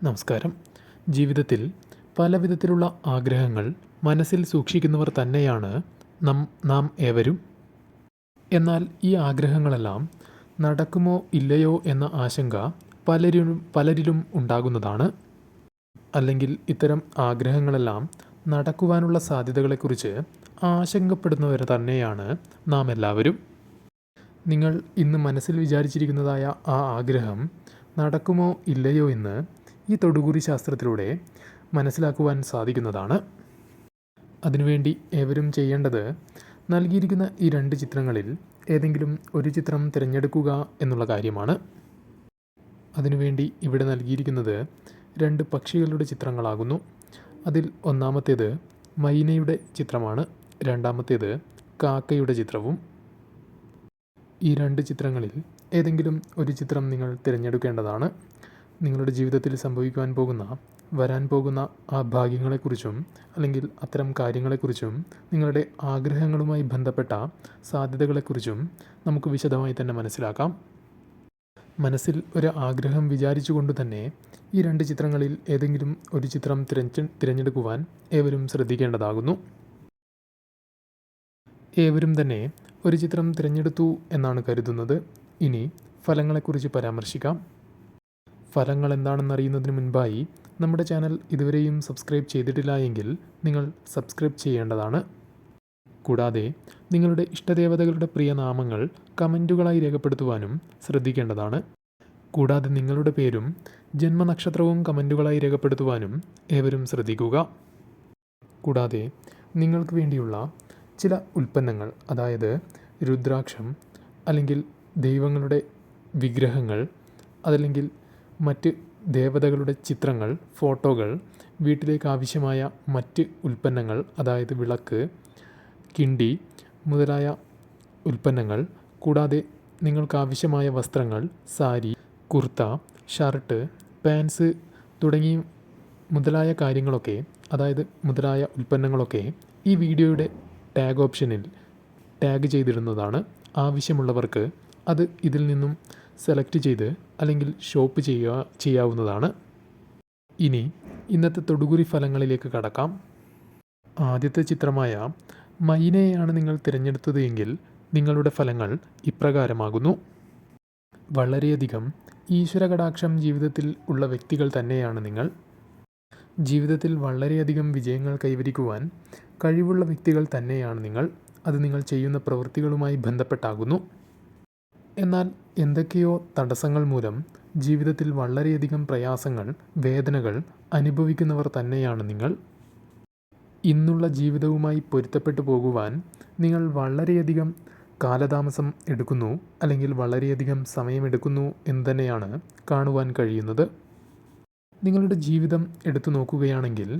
നമസ്കാരം. ജീവിതത്തിൽ പലവിധത്തിലുള്ള ആഗ്രഹങ്ങൾ മനസ്സിൽ സൂക്ഷിക്കുന്നവർ തന്നെയാണ് നം നാം ഏവരും. എന്നാൽ ഈ ആഗ്രഹങ്ങളെല്ലാം നടക്കുമോ ഇല്ലയോ എന്ന ആശങ്ക പലരും പലരിലും ഉണ്ടാകുന്നതാണ്. അല്ലെങ്കിൽ ഇത്തരം ആഗ്രഹങ്ങളെല്ലാം നടക്കുവാനുള്ള സാധ്യതകളെക്കുറിച്ച് ആശങ്കപ്പെടുന്നവർ തന്നെയാണ് നാം എല്ലാവരും. നിങ്ങൾ ഇന്ന് മനസ്സിൽ വിചാരിച്ചിരിക്കുന്നതായ ആ ആഗ്രഹം നടക്കുമോ ഇല്ലയോ എന്ന് ഈ തൊടുകുറി ശാസ്ത്രത്തിലൂടെ മനസ്സിലാക്കുവാൻ സാധിക്കുന്നതാണ്. അതിനുവേണ്ടി ഏവരും ചെയ്യേണ്ടത് നൽകിയിരിക്കുന്ന ഈ രണ്ട് ചിത്രങ്ങളിൽ ഏതെങ്കിലും ഒരു ചിത്രം തിരഞ്ഞെടുക്കുക എന്നുള്ള കാര്യമാണ്. അതിനുവേണ്ടി ഇവിടെ നൽകിയിരിക്കുന്നത് രണ്ട് പക്ഷികളുടെ ചിത്രങ്ങളാകുന്നു. അതിൽ ഒന്നാമത്തേത് മൈനയുടെ ചിത്രമാണ്. രണ്ടാമത്തേത് കാക്കയുടെ ചിത്രവും. ഈ രണ്ട് ചിത്രങ്ങളിൽ ഏതെങ്കിലും ഒരു ചിത്രം നിങ്ങൾ തിരഞ്ഞെടുക്കേണ്ടതാണ്. നിങ്ങളുടെ ജീവിതത്തിൽ സംഭവിക്കുവാൻ പോകുന്ന വരാൻ പോകുന്ന ആ ഭാഗ്യങ്ങളെക്കുറിച്ചും അല്ലെങ്കിൽ അത്തരം കാര്യങ്ങളെക്കുറിച്ചും നിങ്ങളുടെ ആഗ്രഹങ്ങളുമായി ബന്ധപ്പെട്ട സാധ്യതകളെക്കുറിച്ചും നമുക്ക് വിശദമായി തന്നെ മനസ്സിലാക്കാം. മനസ്സിൽ ഒരു ആഗ്രഹം വിചാരിച്ചുകൊണ്ട് തന്നെ ഈ രണ്ട് ചിത്രങ്ങളിൽ ഏതെങ്കിലും ഒരു ചിത്രം തിരഞ്ഞ് തിരഞ്ഞെടുക്കുവാൻ ഏവരും ശ്രദ്ധിക്കേണ്ടതാകുന്നു. ഏവരും തന്നെ ഒരു ചിത്രം തിരഞ്ഞെടുത്തു എന്നാണ് കരുതുന്നത്. ഇനി ഫലങ്ങളെക്കുറിച്ച് പരാമർശിക്കാം. ഫലങ്ങൾ എന്താണെന്ന് അറിയുന്നതിന് മുൻപായി നമ്മുടെ ചാനൽ ഇതുവരെയും സബ്സ്ക്രൈബ് ചെയ്തിട്ടില്ല എങ്കിൽ നിങ്ങൾ സബ്സ്ക്രൈബ് ചെയ്യേണ്ടതാണ്. കൂടാതെ നിങ്ങളുടെ ഇഷ്ടദേവതകളുടെ പ്രിയ നാമങ്ങൾ കമന്റുകളായി രേഖപ്പെടുത്തുവാനും ശ്രദ്ധിക്കേണ്ടതാണ്. കൂടാതെ നിങ്ങളുടെ പേരും ജന്മനക്ഷത്രവും കമന്റുകളായി രേഖപ്പെടുത്തുവാനും ഏവരും ശ്രദ്ധിക്കുക. കൂടാതെ നിങ്ങൾക്ക് വേണ്ടിയുള്ള ചില ഉൽപ്പന്നങ്ങൾ അതായത് രുദ്രാക്ഷം അല്ലെങ്കിൽ ദൈവങ്ങളുടെ വിഗ്രഹങ്ങൾ അതല്ലെങ്കിൽ മറ്റ് ദേവതകളുടെ ചിത്രങ്ങൾ ഫോട്ടോകൾ വീട്ടിലേക്ക് ആവശ്യമായ മറ്റ് ഉൽപ്പന്നങ്ങൾ അതായത് വിളക്ക് കിണ്ടി മുതലായ ഉൽപ്പന്നങ്ങൾ കൂടാതെ നിങ്ങൾക്ക് ആവശ്യമായ വസ്ത്രങ്ങൾ സാരി കുർത്ത ഷർട്ട് പാൻസ് തുടങ്ങി മുതലായ കാര്യങ്ങളൊക്കെ അതായത് മുതലായ ഉൽപ്പന്നങ്ങളൊക്കെ ഈ വീഡിയോയുടെ ടാഗ് ഓപ്ഷനിൽ ടാഗ് ചെയ്തിരുന്നതാണ് ആവശ്യമുള്ളവർക്ക് അത് ഇതിൽ നിന്നും സെലക്ട് ചെയ്ത് അല്ലെങ്കിൽ ഷോപ്പ് ചെയ്യുക ചെയ്യാവുന്നതാണ്. ഇനി ഇന്നത്തെ തൊടുകുരി ഫലങ്ങളിലേക്ക് കടക്കാം. ആദ്യത്തെ ചിത്രമായ മൈനയെയാണ് നിങ്ങൾ തിരഞ്ഞെടുത്തത് എങ്കിൽ നിങ്ങളുടെ ഫലങ്ങൾ ഇപ്രകാരമാകുന്നു. വളരെയധികം ഈശ്വര കടാക്ഷം ജീവിതത്തിൽ ഉള്ള വ്യക്തികൾ തന്നെയാണ് നിങ്ങൾ. ജീവിതത്തിൽ വളരെയധികം വിജയങ്ങൾ കൈവരിക്കുവാൻ കഴിവുള്ള വ്യക്തികൾ തന്നെയാണ് നിങ്ങൾ. അത് നിങ്ങൾ ചെയ്യുന്ന പ്രവൃത്തികളുമായി ബന്ധപ്പെട്ടാകുന്നു. എന്നാൽ എന്തൊക്കെയോ തടസ്സങ്ങൾ മൂലം ജീവിതത്തിൽ വളരെയധികം പ്രയാസങ്ങൾ വേദനകൾ അനുഭവിക്കുന്നവർ തന്നെയാണ് നിങ്ങൾ. ഇന്നുള്ള ജീവിതവുമായി പൊരുത്തപ്പെട്ടു പോകുവാൻ നിങ്ങൾ വളരെയധികം കാലതാമസം എടുക്കുന്നു അല്ലെങ്കിൽ വളരെയധികം സമയമെടുക്കുന്നു എന്ന് തന്നെയാണ് കാണുവാൻ കഴിയുന്നത്. നിങ്ങളുടെ ജീവിതം എടുത്തു നോക്കുകയാണെങ്കിൽ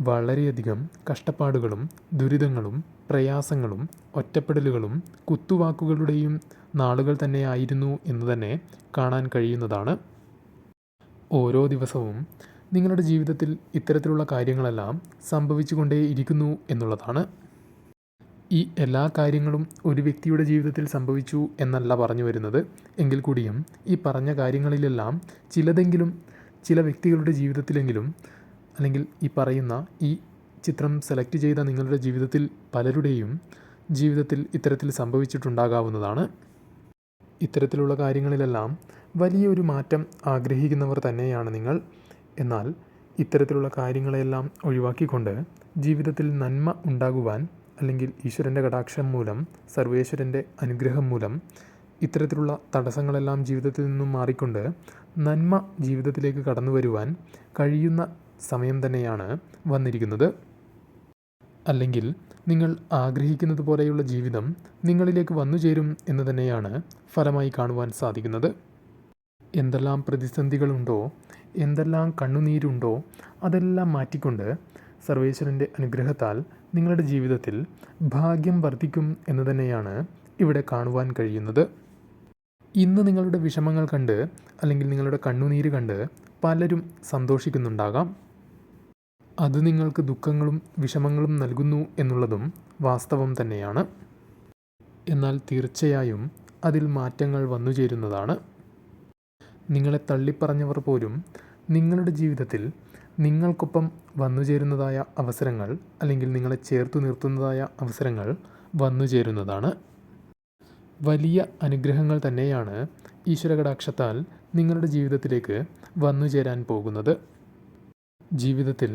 വളരെയധികം കഷ്ടപ്പാടുകളും ദുരിതങ്ങളും പ്രയാസങ്ങളും ഒറ്റപ്പെടലുകളും കുത്തുവാക്കുകളുടെയും നാളുകൾ തന്നെയായിരുന്നു എന്ന് തന്നെ കാണാൻ കഴിയുന്നതാണ്. ഓരോ ദിവസവും നിങ്ങളുടെ ജീവിതത്തിൽ ഇത്തരത്തിലുള്ള കാര്യങ്ങളെല്ലാം സംഭവിച്ചുകൊണ്ടേ ഇരിക്കുന്നു എന്നുള്ളതാണ്. ഈ എല്ലാ കാര്യങ്ങളും ഒരു വ്യക്തിയുടെ ജീവിതത്തിൽ സംഭവിച്ചു എന്നല്ല പറഞ്ഞു വരുന്നത്. എങ്കിൽ കൂടിയും ഈ പറഞ്ഞ കാര്യങ്ങളിലെല്ലാം ചിലതെങ്കിലും ചില വ്യക്തികളുടെ ജീവിതത്തിലെങ്കിലും അല്ലെങ്കിൽ ഈ പറയുന്ന ഈ ചിത്രം സെലക്ട് ചെയ്ത നിങ്ങളുടെ ജീവിതത്തിൽ പലരുടെയും ജീവിതത്തിൽ ഇത്തരത്തിൽ സംഭവിച്ചിട്ടുണ്ടാകാവുന്നതാണ്. ഇത്തരത്തിലുള്ള കാര്യങ്ങളിലെല്ലാം വലിയൊരു മാറ്റം ആഗ്രഹിക്കുന്നവർ തന്നെയാണ് നിങ്ങൾ. എന്നാൽ ഇത്തരത്തിലുള്ള കാര്യങ്ങളെല്ലാം ഒഴിവാക്കിക്കൊണ്ട് ജീവിതത്തിൽ നന്മ ഉണ്ടാകുവാൻ അല്ലെങ്കിൽ ഈശ്വരന്റെ കടാക്ഷം മൂലം സർവേശ്വരന്റെ അനുഗ്രഹം മൂലം ഇത്തരത്തിലുള്ള തടസ്സങ്ങളെല്ലാം ജീവിതത്തിൽ നിന്നും മാറിക്കൊണ്ട് നന്മ ജീവിതത്തിലേക്ക് കടന്നു വരുവാൻ കഴിയുന്ന സമയം തന്നെയാണ് വന്നിരിക്കുന്നത്. അല്ലെങ്കിൽ നിങ്ങൾ ആഗ്രഹിക്കുന്നത് പോലെയുള്ള ജീവിതം നിങ്ങളിലേക്ക് വന്നു ചേരും എന്ന് തന്നെയാണ് ഫലമായി കാണുവാൻ സാധിക്കുന്നത്. എന്തെല്ലാം പ്രതിസന്ധികളുണ്ടോ എന്തെല്ലാം കണ്ണുനീരുണ്ടോ അതെല്ലാം മാറ്റിക്കൊണ്ട് സർവേശ്വരന്റെ അനുഗ്രഹത്താൽ നിങ്ങളുടെ ജീവിതത്തിൽ ഭാഗ്യം വർദ്ധിക്കും എന്ന് തന്നെയാണ് ഇവിടെ കാണുവാൻ കഴിയുന്നത്. ഇന്ന് നിങ്ങളുടെ വിഷമങ്ങൾ കണ്ട് അല്ലെങ്കിൽ നിങ്ങളുടെ കണ്ണുനീര് കണ്ട് പലരും സന്തോഷിക്കുന്നുണ്ടാകാം. അത് നിങ്ങൾക്ക് ദുഃഖങ്ങളും വിഷമങ്ങളും നൽകുന്നു എന്നുള്ളതും വാസ്തവം തന്നെയാണ്. എന്നാൽ തീർച്ചയായും അതിൽ മാറ്റങ്ങൾ വന്നു ചേരുന്നതാണ്. നിങ്ങളെ തള്ളിപ്പറഞ്ഞവർ പോലും നിങ്ങളുടെ ജീവിതത്തിൽ നിങ്ങൾക്കൊപ്പം വന്നുചേരുന്നതായ അവസരങ്ങൾ അല്ലെങ്കിൽ നിങ്ങളെ ചേർത്തു നിർത്തുന്നതായ അവസരങ്ങൾ വന്നുചേരുന്നതാണ് വലിയ അനുഗ്രഹങ്ങൾ തന്നെയാണ് ഈശ്വരകടാക്ഷത്താൽ നിങ്ങളുടെ ജീവിതത്തിലേക്ക് വന്നുചേരാൻ പോകുന്നത്. ജീവിതത്തിൽ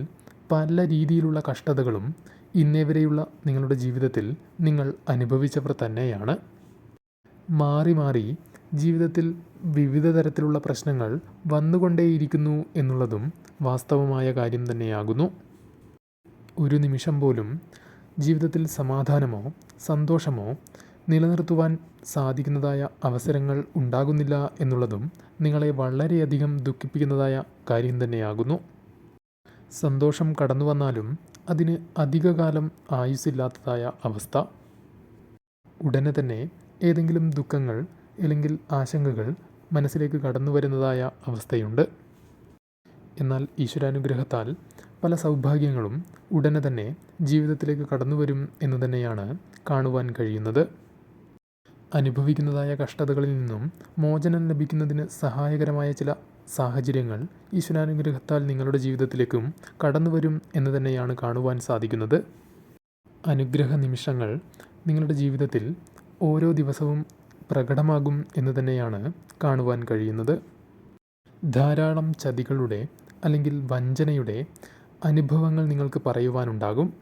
പല രീതിയിലുള്ള കഷ്ടതകളും ഇന്നേവരെയുള്ള നിങ്ങളുടെ ജീവിതത്തിൽ നിങ്ങൾ അനുഭവിച്ചവർ തന്നെയാണ്. മാറി മാറി ജീവിതത്തിൽ വിവിധ തരത്തിലുള്ള പ്രശ്നങ്ങൾ വന്നുകൊണ്ടേയിരിക്കുന്നു എന്നുള്ളതും വാസ്തവമായ കാര്യം തന്നെയാകുന്നു. ഒരു നിമിഷം പോലും ജീവിതത്തിൽ സമാധാനമോ സന്തോഷമോ നിലനിർത്തുവാൻ സാധിക്കുന്നതായ അവസരങ്ങൾ ഉണ്ടാകുന്നില്ല എന്നുള്ളതും നിങ്ങളെ വളരെയധികം ദുഃഖിപ്പിക്കുന്നതായ കാര്യം തന്നെയാകുന്നു. സന്തോഷം കടന്നു വന്നാലും അതിന് അധികകാലം ആയുസ്സില്ലാത്തതായ അവസ്ഥ. ഉടനെ തന്നെ ഏതെങ്കിലും ദുഃഖങ്ങൾ അല്ലെങ്കിൽ ആശങ്കകൾ മനസ്സിലേക്ക് കടന്നു വരുന്നതായ അവസ്ഥയുണ്ട്. എന്നാൽ ഈശ്വരാനുഗ്രഹത്താൽ പല സൗഭാഗ്യങ്ങളും ഉടനെ തന്നെ ജീവിതത്തിലേക്ക് കടന്നു വരും എന്ന് തന്നെയാണ് കാണുവാൻ കഴിയുന്നത്. അനുഭവിക്കുന്നതായ കഷ്ടതകളിൽ നിന്നും മോചനം ലഭിക്കുന്നതിന് സഹായകരമായ ചില സാഹചര്യങ്ങൾ ഈശ്വരാനുഗ്രഹത്താൽ നിങ്ങളുടെ ജീവിതത്തിലേക്കും കടന്നു വരും എന്ന് തന്നെയാണ് കാണുവാൻ സാധിക്കുന്നത്. അനുഗ്രഹ നിമിഷങ്ങൾ നിങ്ങളുടെ ജീവിതത്തിൽ ഓരോ ദിവസവും പ്രകടമാകും എന്ന് തന്നെയാണ് കാണുവാൻ കഴിയുന്നത്. ധാരാളം ചതികളുടെ അല്ലെങ്കിൽ വഞ്ചനയുടെ അനുഭവങ്ങൾ നിങ്ങൾക്ക് പറയുവാനുണ്ടാകും.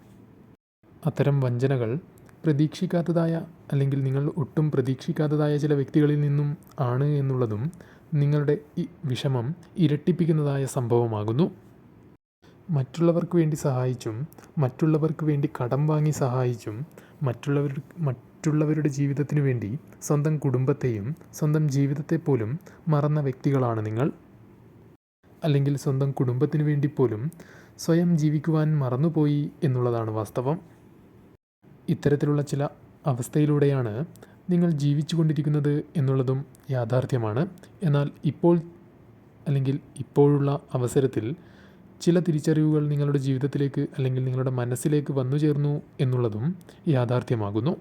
അത്തരം വഞ്ചനകൾ പ്രതീക്ഷിക്കാത്തതായ അല്ലെങ്കിൽ നിങ്ങൾ ഒട്ടും പ്രതീക്ഷിക്കാത്തതായ ചില വ്യക്തികളിൽ നിന്നും ആണ് എന്നുള്ളതും നിങ്ങളുടെ ഈ വിഷമം ഇരട്ടിപ്പിക്കുന്നതായ സംഭവമാകുന്നു. മറ്റുള്ളവർക്ക് വേണ്ടി സഹായിച്ചും മറ്റുള്ളവർക്ക് വേണ്ടി കടം വാങ്ങി സഹായിച്ചും മറ്റുള്ളവർ മറ്റുള്ളവരുടെ ജീവിതത്തിന് വേണ്ടി സ്വന്തം കുടുംബത്തെയും സ്വന്തം ജീവിതത്തെ പോലും മറന്ന വ്യക്തികളാണ് നിങ്ങൾ. അല്ലെങ്കിൽ സ്വന്തം കുടുംബത്തിന് വേണ്ടി പോലും സ്വയം ജീവിക്കുവാൻ മറന്നുപോയി എന്നുള്ളതാണ് വാസ്തവം. ഇത്തരത്തിലുള്ള ചില അവസ്ഥയിലൂടെയാണ് നിങ്ങൾ ജീവിച്ചു കൊണ്ടിരിക്കുന്നത് എന്നുള്ളതും യാഥാർത്ഥ്യമാണ്. എന്നാൽ ഇപ്പോൾ അല്ലെങ്കിൽ ഇപ്പോഴുള്ള അവസരത്തിൽ ചില തിരിച്ചറിവുകൾ നിങ്ങളുടെ ജീവിതത്തിലേക്ക് അല്ലെങ്കിൽ നിങ്ങളുടെ മനസ്സിലേക്ക് വന്നു ചേർന്നു എന്നുള്ളതും യാഥാർത്ഥ്യമാകുന്നു.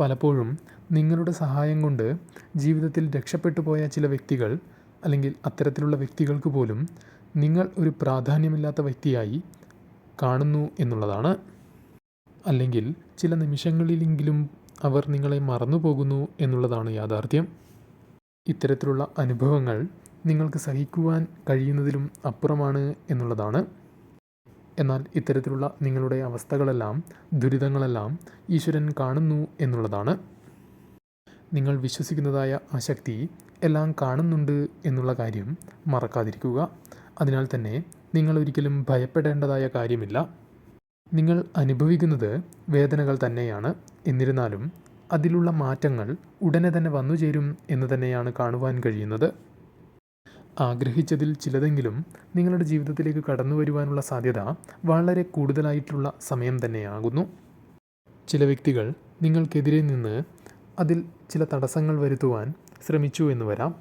പലപ്പോഴും നിങ്ങളുടെ സഹായം കൊണ്ട് ജീവിതത്തിൽ രക്ഷപ്പെട്ടു പോയ ചില വ്യക്തികൾ അല്ലെങ്കിൽ അത്തരത്തിലുള്ള വ്യക്തികൾക്ക് പോലും നിങ്ങൾ ഒരു പ്രാധാന്യമില്ലാത്ത വ്യക്തിയായി കാണുന്നു എന്നുള്ളതാണ്. അല്ലെങ്കിൽ ചില നിമിഷങ്ങളിലെങ്കിലും അവർ നിങ്ങളെ മറന്നുപോകുന്നു എന്നുള്ളതാണ് യാഥാർത്ഥ്യം. ഇത്തരത്തിലുള്ള അനുഭവങ്ങൾ നിങ്ങൾക്ക് സഹിക്കുവാൻ കഴിയുന്നതിലും അപ്പുറമാണ് എന്നുള്ളതാണ്. എന്നാൽ ഇത്തരത്തിലുള്ള നിങ്ങളുടെ അവസ്ഥകളെല്ലാം ദുരിതങ്ങളെല്ലാം ഈശ്വരൻ കാണുന്നു എന്നുള്ളതാണ്. നിങ്ങൾ വിശ്വസിക്കുന്നതായ ആ ശക്തി എല്ലാം കാണുന്നുണ്ട് എന്നുള്ള കാര്യം മറക്കാതിരിക്കുക. അതിനാൽ തന്നെ നിങ്ങൾ ഒരിക്കലും ഭയപ്പെടേണ്ടതായ കാര്യമില്ല. നിങ്ങൾ അനുഭവിക്കുന്നത് വേദനകൾ തന്നെയാണ്. എന്നിരുന്നാലും അതിലുള്ള മാറ്റങ്ങൾ ഉടനെ തന്നെ വന്നു ചേരും എന്ന് തന്നെയാണ് കാണുവാൻ കഴിയുന്നത്. ആഗ്രഹിച്ചതിൽ ചിലതെങ്കിലും നിങ്ങളുടെ ജീവിതത്തിലേക്ക് കടന്നു വരുവാനുള്ള സാധ്യത വളരെ കൂടുതലായിട്ടുള്ള സമയം തന്നെയാകുന്നു. ചില വ്യക്തികൾ നിങ്ങൾക്കെതിരെ നിന്ന് അതിൽ ചില തടസ്സങ്ങൾ വരുത്തുവാൻ ശ്രമിച്ചു എന്ന് വരാം.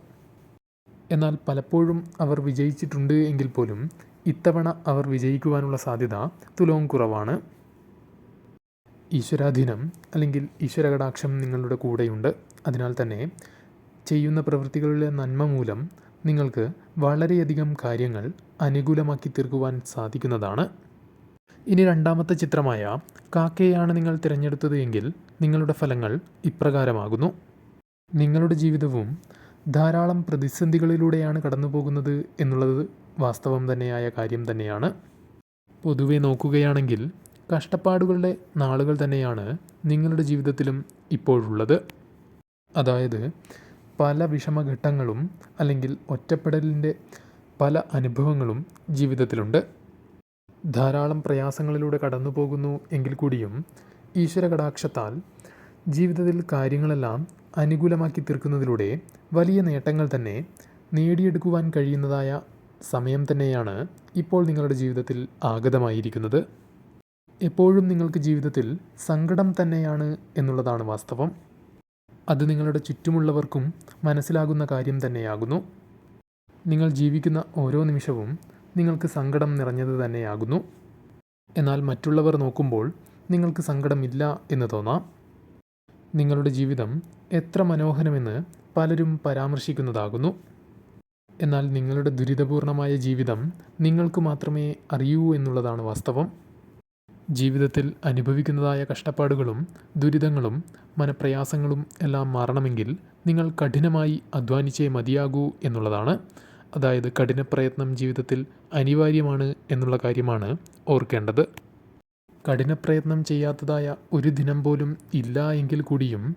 എന്നാൽ പലപ്പോഴും അവർ വിജയിച്ചിട്ടുണ്ട് എങ്കിൽ പോലും ഇത്തവണ അവർ വിജയിക്കുവാനുള്ള സാധ്യത തുലവും കുറവാണ്. ഈശ്വരാധീനം അല്ലെങ്കിൽ ഈശ്വരകടാക്ഷം നിങ്ങളുടെ കൂടെയുണ്ട്. അതിനാൽ തന്നെ ചെയ്യുന്ന പ്രവൃത്തികളുടെ നന്മ മൂലം നിങ്ങൾക്ക് വളരെയധികം കാര്യങ്ങൾ അനുകൂലമാക്കി തീർക്കുവാൻ സാധിക്കുന്നതാണ്. ഇനി രണ്ടാമത്തെ ചിത്രമായ കാക്കയാണ് നിങ്ങൾ തിരഞ്ഞെടുത്തത് എങ്കിൽ നിങ്ങളുടെ ഫലങ്ങൾ ഇപ്രകാരമാകുന്നു. നിങ്ങളുടെ ജീവിതവും ധാരാളം പ്രതിസന്ധികളിലൂടെയാണ് കടന്നു എന്നുള്ളത് വാസ്തവം തന്നെയായ കാര്യം തന്നെയാണ്. പൊതുവെ നോക്കുകയാണെങ്കിൽ കഷ്ടപ്പാടുകളുടെ നാളുകൾ തന്നെയാണ് നിങ്ങളുടെ ജീവിതത്തിലും ഇപ്പോഴുള്ളത്. അതായത് പല വിഷമഘട്ടങ്ങളും അല്ലെങ്കിൽ ഒറ്റപ്പെടലിന്റെ പല അനുഭവങ്ങളും ജീവിതത്തിലുണ്ട്. ധാരാളം പ്രയാസങ്ങളിലൂടെ കടന്നു പോകുന്നു എങ്കിൽ കൂടിയും ഈശ്വര കടാക്ഷത്താൽ ജീവിതത്തിൽ കാര്യങ്ങളെല്ലാം അനുകൂലമാക്കി തീർക്കുന്നതിലൂടെ വലിയ നേട്ടങ്ങൾ തന്നെ നേടിയെടുക്കുവാൻ കഴിയുന്നതായ സമയം തന്നെയാണ് ഇപ്പോൾ നിങ്ങളുടെ ജീവിതത്തിൽ ആഗതമായിരിക്കുന്നത്. എപ്പോഴും നിങ്ങൾക്ക് ജീവിതത്തിൽ സങ്കടം തന്നെയാണ് എന്നുള്ളതാണ് വാസ്തവം. അത് നിങ്ങളുടെ ചുറ്റുമുള്ളവർക്കും മനസ്സിലാകുന്ന കാര്യം തന്നെയാകുന്നു. നിങ്ങൾ ജീവിക്കുന്ന ഓരോ നിമിഷവും നിങ്ങൾക്ക് സങ്കടം നിറഞ്ഞത് തന്നെയാകുന്നു. എന്നാൽ മറ്റുള്ളവർ നോക്കുമ്പോൾ നിങ്ങൾക്ക് സങ്കടമില്ല എന്ന് തോന്നാം. നിങ്ങളുടെ ജീവിതം എത്ര മനോഹരമെന്ന് പലരും പരാമർശിക്കുന്നതാകുന്നു. എന്നാൽ നിങ്ങളുടെ ദുരിതപൂർണമായ ജീവിതം നിങ്ങൾക്ക് മാത്രമേ അറിയൂ എന്നുള്ളതാണ് വാസ്തവം. ജീവിതത്തിൽ അനുഭവിക്കുന്നതായ കഷ്ടപ്പാടുകളും ദുരിതങ്ങളും മനപ്രയാസങ്ങളും എല്ലാം മാറണമെങ്കിൽ നിങ്ങൾ കഠിനമായി അധ്വാനിച്ചേ മതിയാകൂ എന്നുള്ളതാണ്. അതായത് കഠിനപ്രയത്നം ജീവിതത്തിൽ അനിവാര്യമാണ് എന്നുള്ള കാര്യമാണ് ഓർക്കേണ്ടത്. കഠിനപ്രയത്നം ചെയ്യാത്തതായ ഒരു ദിനം പോലും ഇല്ല എങ്കിൽ കൂടിയും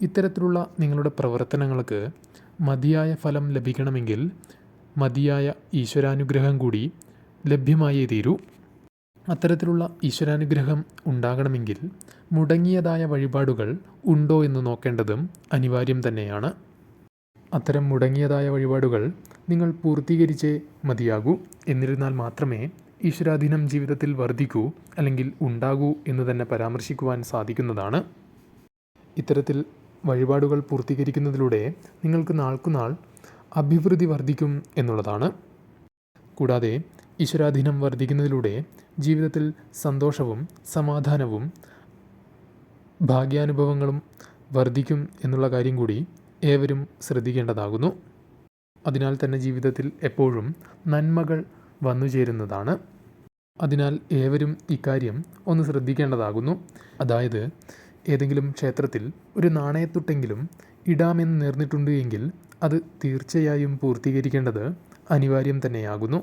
ഇത്തരത്തിലുള്ള നിങ്ങളുടെ പ്രവർത്തനങ്ങൾക്ക് മതിയായ ഫലം ലഭിക്കണമെങ്കിൽ മതിയായ ഈശ്വരാനുഗ്രഹം കൂടി ലഭ്യമായേ തീരൂ. അത്തരത്തിലുള്ള ഈശ്വരാനുഗ്രഹം ഉണ്ടാകണമെങ്കിൽ മുടങ്ങിയതായ വഴിപാടുകൾ ഉണ്ടോ എന്ന് നോക്കേണ്ടതും അനിവാര്യം തന്നെയാണ്. അത്തരം മുടങ്ങിയതായ വഴിപാടുകൾ നിങ്ങൾ പൂർത്തീകരിച്ചേ മതിയാകൂ. എന്നിരുന്നാൽ മാത്രമേ ഈശ്വരാധീനം ജീവിതത്തിൽ വർദ്ധിക്കൂ അല്ലെങ്കിൽ ഉണ്ടാകൂ എന്ന് തന്നെ പരാമർശിക്കുവാൻ സാധിക്കുന്നതാണ്. ഇത്തരത്തിൽ വഴിപാടുകൾ പൂർത്തീകരിക്കുന്നതിലൂടെ നിങ്ങൾക്ക് നാൾക്കുനാൾ അഭിവൃദ്ധി വർദ്ധിക്കും എന്നുള്ളതാണ്. കൂടാതെ ഈശ്വരാധീനം വർദ്ധിക്കുന്നതിലൂടെ ജീവിതത്തിൽ സന്തോഷവും സമാധാനവും ഭാഗ്യാനുഭവങ്ങളും വർദ്ധിക്കും എന്നുള്ള കാര്യം കൂടി ഏവരും ശ്രദ്ധിക്കേണ്ടതാകുന്നു. അതിനാൽ തന്നെ ജീവിതത്തിൽ എപ്പോഴും നന്മകൾ വന്നു ചേരുന്നതാണ്. അതിനാൽ ഏവരും ഇക്കാര്യം ഒന്ന് ശ്രദ്ധിക്കേണ്ടതാകുന്നു. അതായത് ഏതെങ്കിലും ക്ഷേത്രത്തിൽ ഒരു നാണയത്തുട്ടെങ്കിലും ഇടാമെന്ന് നേർന്നിട്ടുണ്ട് എങ്കിൽ അത് തീർച്ചയായും പൂർത്തീകരിക്കേണ്ടത് അനിവാര്യം തന്നെയാകുന്നു.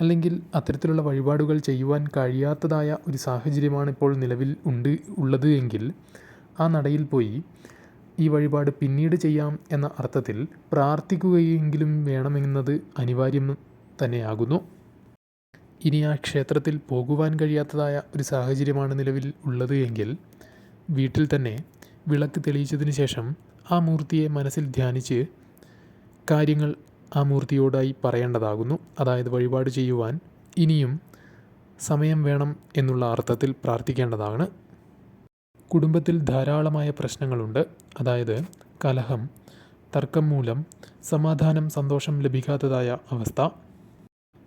അല്ലെങ്കിൽ അത്തരത്തിലുള്ള വഴിപാടുകൾ ചെയ്യുവാൻ കഴിയാത്തതായ ഒരു സാഹചര്യമാണ് ഇപ്പോൾ നിലവിൽ ഉണ്ട് ഉള്ളത് എങ്കിൽ ആ നടയിൽ പോയി ഈ വഴിപാട് പിന്നീട് ചെയ്യാം എന്ന അർത്ഥത്തിൽ പ്രാർത്ഥിക്കുകയെങ്കിലും വേണമെന്നത് അനിവാര്യം തന്നെയാകുന്നു. ഇനി ആ ക്ഷേത്രത്തിൽ പോകുവാൻ കഴിയാത്തതായ ഒരു സാഹചര്യമാണ് നിലവിൽ ഉള്ളത് എങ്കിൽ വീട്ടിൽ തന്നെ വിളക്ക് തെളിയിച്ചതിന് ശേഷം ആ മൂർത്തിയെ മനസ്സിൽ ധ്യാനിച്ച് കാര്യങ്ങൾ ആ മൂർത്തിയോടായി പറയേണ്ടതാകുന്നു. അതായത് വഴിപാട് ചെയ്യുവാൻ ഇനിയും സമയം വേണം എന്നുള്ള അർത്ഥത്തിൽ പ്രാർത്ഥിക്കേണ്ടതാണ്. കുടുംബത്തിൽ ധാരാളമായ പ്രശ്നങ്ങളുണ്ട്. അതായത് കലഹം തർക്കം മൂലം സമാധാനം സന്തോഷം ലഭിക്കാത്തതായ അവസ്ഥ.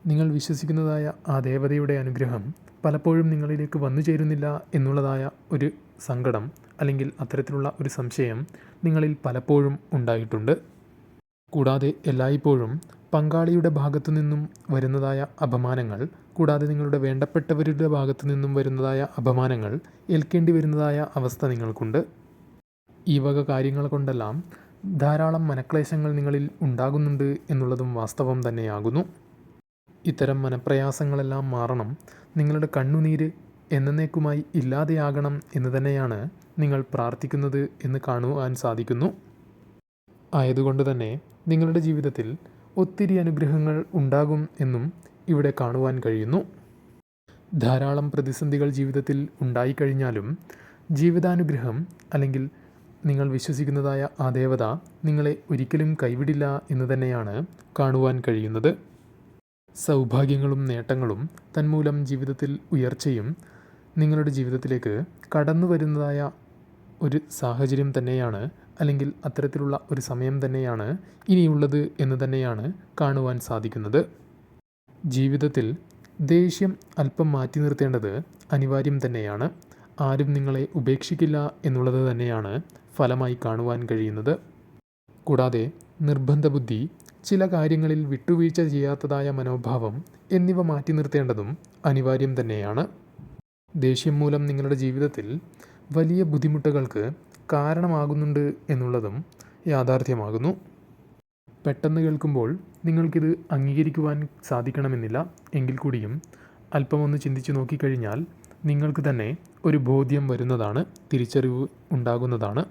നിങ്ങൾ വിശ്വസിക്കുന്നതായ ആ ദേവതയുടെ അനുഗ്രഹം പലപ്പോഴും നിങ്ങളിലേക്ക് വന്നു ചേരുന്നില്ല എന്നുള്ളതായ ഒരു സങ്കടം അല്ലെങ്കിൽ അത്തരത്തിലുള്ള ഒരു സംശയം നിങ്ങളിൽ പലപ്പോഴും ഉണ്ടായിട്ടുണ്ട്. കൂടാതെ എല്ലായ്പ്പോഴും പങ്കാളിയുടെ ഭാഗത്തു നിന്നും വരുന്നതായ അപമാനങ്ങൾ കൂടാതെ നിങ്ങളുടെ വേണ്ടപ്പെട്ടവരുടെ ഭാഗത്തു നിന്നും വരുന്നതായ അപമാനങ്ങൾ ഏൽക്കേണ്ടി വരുന്നതായ അവസ്ഥ നിങ്ങൾക്കുണ്ട്. ഈ വക കാര്യങ്ങൾ കൊണ്ടെല്ലാം ധാരാളം മനക്ലേശങ്ങൾ നിങ്ങളിൽ ഉണ്ടാകുന്നുണ്ട് എന്നുള്ളതും വാസ്തവം തന്നെയാകുന്നു. ഇത്തരം മനപ്രയാസങ്ങളെല്ലാം മാറണം നിങ്ങളുടെ കണ്ണുനീര് എന്നേക്കുമായി ഇല്ലാതെയാകണം എന്ന് തന്നെയാണ് നിങ്ങൾ പ്രാർത്ഥിക്കുന്നത് എന്ന് കാണുവാൻ സാധിക്കുന്നു. ആയതുകൊണ്ട് തന്നെ നിങ്ങളുടെ ജീവിതത്തിൽ ഒത്തിരി അനുഗ്രഹങ്ങൾ ഉണ്ടാകും എന്നും ഇവിടെ കാണുവാൻ കഴിയുന്നു. ധാരാളം പ്രതിസന്ധികൾ ജീവിതത്തിൽ ഉണ്ടായിക്കഴിഞ്ഞാലും ജീവിതാനുഗ്രഹം അല്ലെങ്കിൽ നിങ്ങൾ വിശ്വസിക്കുന്നതായ ആ ദേവത നിങ്ങളെ ഒരിക്കലും കൈവിടില്ല എന്ന് തന്നെയാണ് കാണുവാൻ കഴിയുന്നത്. സൗഭാഗ്യങ്ങളും നേട്ടങ്ങളും തന്മൂലം ജീവിതത്തിൽ ഉയർച്ചയും നിങ്ങളുടെ ജീവിതത്തിലേക്ക് കടന്നു വരുന്നതായ ഒരു സാഹചര്യം തന്നെയാണ് അല്ലെങ്കിൽ അത്തരത്തിലുള്ള ഒരു സമയം തന്നെയാണ് ഇനിയുള്ളത് എന്ന് തന്നെയാണ് കാണുവാൻ സാധിക്കുന്നത്. ജീവിതത്തിൽ ദേഷ്യം അല്പം മാറ്റി നിർത്തേണ്ടത് അനിവാര്യം തന്നെയാണ്. ആരും നിങ്ങളെ ഉപേക്ഷിക്കില്ല എന്നുള്ളത് തന്നെയാണ് ഫലമായി കാണുവാൻ കഴിയുന്നത്. കൂടാതെ നിർബന്ധ ബുദ്ധി ചില കാര്യങ്ങളിൽ വിട്ടുവീഴ്ച ചെയ്യാത്തതായ മനോഭാവം എന്നിവ മാറ്റി നിർത്തേണ്ടതും അനിവാര്യം തന്നെയാണ്. ദേഷ്യം മൂലം നിങ്ങളുടെ ജീവിതത്തിൽ വലിയ ബുദ്ധിമുട്ടുകൾക്ക് കാരണമാകുന്നുണ്ട് എന്നുള്ളതും യാഥാർത്ഥ്യമാകുന്നു. പെട്ടെന്ന് കേൾക്കുമ്പോൾ നിങ്ങൾക്കിത് അംഗീകരിക്കുവാൻ സാധിക്കണമെന്നില്ല. എങ്കിൽ കൂടിയും അല്പമൊന്ന് ചിന്തിച്ചു നോക്കിക്കഴിഞ്ഞാൽ നിങ്ങൾക്ക് തന്നെ ഒരു ബോധ്യം വരുന്നതാണ് തിരിച്ചറിവ് ഉണ്ടാകുന്നതാണ്.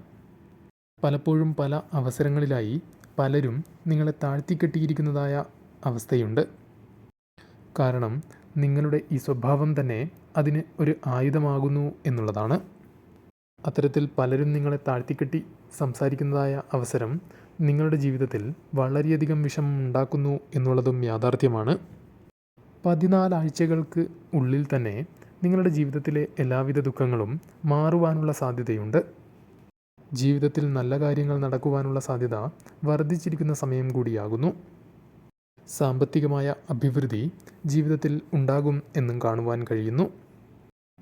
പലപ്പോഴും പല അവസരങ്ങളിലായി പലരും നിങ്ങളെ താഴ്ത്തിക്കെട്ടിയിരിക്കുന്നതായ അവസ്ഥയുണ്ട്. കാരണം നിങ്ങളുടെ ഈ സ്വഭാവം തന്നെ അതിന് ഒരു ആയുധമാകുന്നു എന്നുള്ളതാണ്. അത്തരത്തിൽ പലരും നിങ്ങളെ താഴ്ത്തിക്കെട്ടി സംസാരിക്കുന്നതായ അവസരം നിങ്ങളുടെ ജീവിതത്തിൽ വളരെയധികം വിഷമം ഉണ്ടാക്കുന്നു എന്നുള്ളതും യാഥാർത്ഥ്യമാണ്. പതിനാലാഴ്ചകൾക്ക് ഉള്ളിൽ തന്നെ നിങ്ങളുടെ ജീവിതത്തിലെ എല്ലാവിധ ദുഃഖങ്ങളും മാറുവാനുള്ള സാധ്യതയുണ്ട്. ജീവിതത്തിൽ നല്ല കാര്യങ്ങൾ നടക്കുവാനുള്ള സാധ്യത വർദ്ധിച്ചിരിക്കുന്ന സമയം കൂടിയാകുന്നു. സാമ്പത്തികമായ അഭിവൃദ്ധി ജീവിതത്തിൽ ഉണ്ടാകും എന്നും കാണുവാൻ കഴിയുന്നു.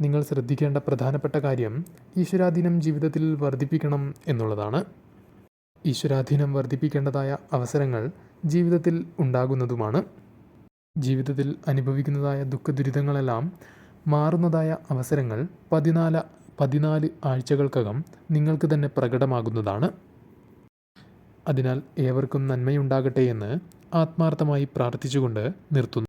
നിങ്ങൾ ശ്രദ്ധിക്കേണ്ട പ്രധാനപ്പെട്ട കാര്യം ഈശ്വരാധീനം ജീവിതത്തിൽ വർദ്ധിപ്പിക്കണം എന്നുള്ളതാണ്. ഈശ്വരാധീനം വർദ്ധിപ്പിക്കേണ്ടതായ അവസരങ്ങൾ ജീവിതത്തിൽ ഉണ്ടാകുന്നതുമാണ്. ജീവിതത്തിൽ അനുഭവിക്കുന്നതായ ദുഃഖദുരിതങ്ങളെല്ലാം മാറുന്നതായ അവസരങ്ങൾ പതിനാല് പതിനാല് ആഴ്ചകൾക്കകം നിങ്ങൾക്ക് തന്നെ പ്രകടമാകുന്നതാണ്. അതിനാൽ ഏവർക്കും നന്മയുണ്ടാകട്ടെ എന്ന് ആത്മാർത്ഥമായി പ്രാർത്ഥിച്ചുകൊണ്ട് നിർത്തുന്നു.